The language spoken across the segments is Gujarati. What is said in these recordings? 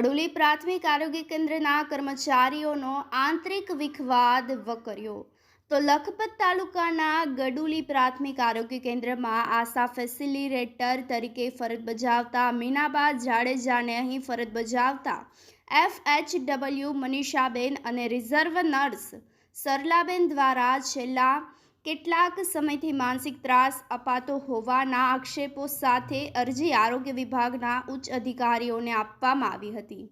ગડુલી પ્રાથમિક આરોગ્ય કેન્દ્રના કર્મચારીઓનો આંતરિક વિખવાદ વકર્યો. તો લખપત તાલુકાના ગડુલી પ્રાથમિક આરોગ્ય કેન્દ્રમાં આશા ફેસિલિટેટર તરીકે ફરજ બજાવતા મીનાબા જાડેજાને અહીં ફરજ બજાવતા એફ એચ ડબલ્યુ મનીષાબેન અને રિઝર્વ નર્સ સરલાબેન દ્વારા છેલ્લા કેટલાક સમયથી માનસિક ત્રાસ અપાતો હોવાના આક્ષેપો સાથે અરજી આરોગ્ય વિભાગના ઉચ્ચ અધિકારીઓને આપવામાં આવી હતી.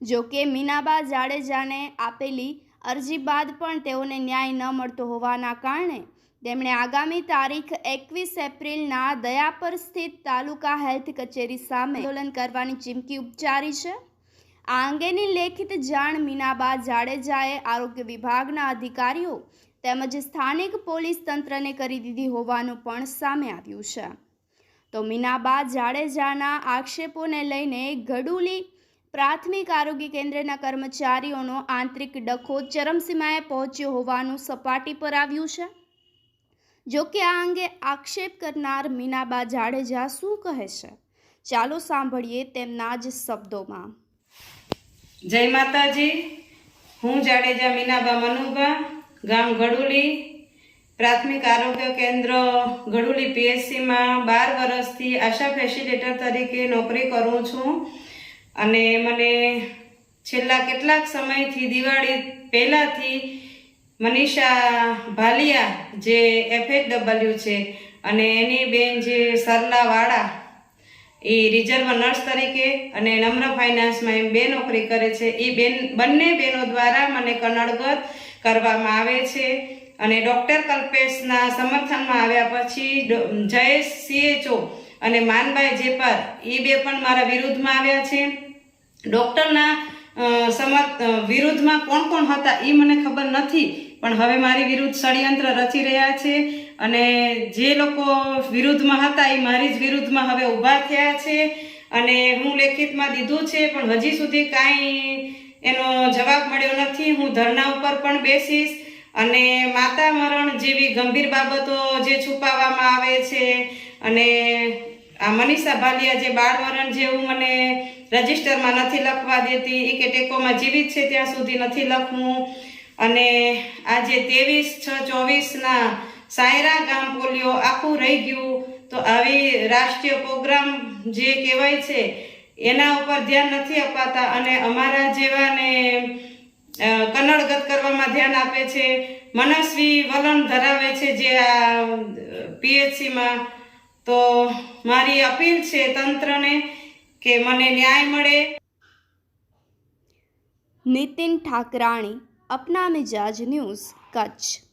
જો કે મીનાબા જાડેજાને આપેલી અરજી બાદ પણ તેઓને ન્યાય ન મળતો હોવાના કારણે તેમણે આગામી તારીખ એકવીસ એપ્રિલના દયાપર સ્થિત તાલુકા હેલ્થ કચેરી સામે આંદોલન કરવાની ચીમકી ઉચ્ચારી છે. આ અંગેની લેખિત જાણ મીનાબા જાડેજાએ આરોગ્ય વિભાગના અધિકારીઓ તેમજ સ્થાનિક પોલીસ તંત્રને કરી દીધી હોવાનું પણ સામે આવ્યું છે. તો મીનાબા જાડેજાના આક્ષેપોને લઈને ગડુલી પ્રાથમિક આરોગ્ય કેન્દ્રના કર્મચારીઓનો આંતરિક ડખો ચરમસીમાએ પહોંચ્યો હોવાનું સપાટી પર આવ્યું છે. જો કે આ અંગે આક્ષેપ કરનાર મીનાબા જાડેજા શું કહે છે? ચાલો સાંભળીએ તેમના જ શબ્દોમાં. જય માતાજી, હું જાડેજા મીનાબા મનુબા ગામ ગડુલી પ્રાથમિક આરોગ્ય કેન્દ્ર ગડુલી પીએચસીમાં બાર વર્ષથી આશા ફેસિલિટેટર તરીકે નોકરી કરું છું. અને મને છેલ્લા કેટલાક સમયથી દિવાળી પહેલાંથી મનીષા ભાલિયા જે એફએચડબલ્યુ છે અને એની બેન જે સરલાવાળા એ રિઝર્વ નર્સ તરીકે અને નમ્ર ફાઇનાન્સમાં એમ બે નોકરી કરે છે. એ બેન, બંને બહેનો દ્વારા મને કનડગત કરવામાં આવે છે અને ડૉક્ટર કલ્પેશના સમર્થનમાં આવ્યા પછી જયેશ સીએચઓ અને માનભાઈ જેપાર એ બે પણ મારા વિરુદ્ધમાં આવ્યા છે. ડૉક્ટરના સમર્થ વિરુદ્ધમાં કોણ કોણ હતા એ મને ખબર નથી, પણ હવે મારી વિરુદ્ધ ષડયંત્ર રચી રહ્યા છે. અને જે લોકો વિરુદ્ધમાં હતા એ મારી જ વિરુદ્ધમાં હવે ઊભા થયા છે અને હું લેખિતમાં દીધું છે, પણ હજી સુધી કાંઈ એનો જવાબ મળ્યો નથી. હું ધરણા ઉપર પણ બેસીશ અને માતા મરણ જેવી ગંભીર બાબતો જે છુપાવવામાં આવે છે અને આ મનીષા ભાલિયા જે બાળ મરણ જેવું મને રજિસ્ટરમાં નથી લખવા દેતી, એ કે ટેકોમાં જીવિત છે, ત્યાં સુધી નથી લખવું. અને આજે ત્રેવીસ છ ચોવીસના સાયરા ગામ પોલિયો આખું રહી ગયું. તો આવી રાષ્ટ્રીય પ્રોગ્રામ જે કહેવાય છે, એના ઉપર ધ્યાન નથી અપાતા અને અમારા જેવાને કન્નડગત કરવામાં ધ્યાન આપે છે. મનસ્વી વલણ ધરાવે છે જે આ, પીએચસીમાં. તો મારી અપીલ છે તંત્રને કે મને ન્યાય મળે. નીતિન ઠાકરાણી અપના મિજાજ ન્યૂઝ, કચ્છ.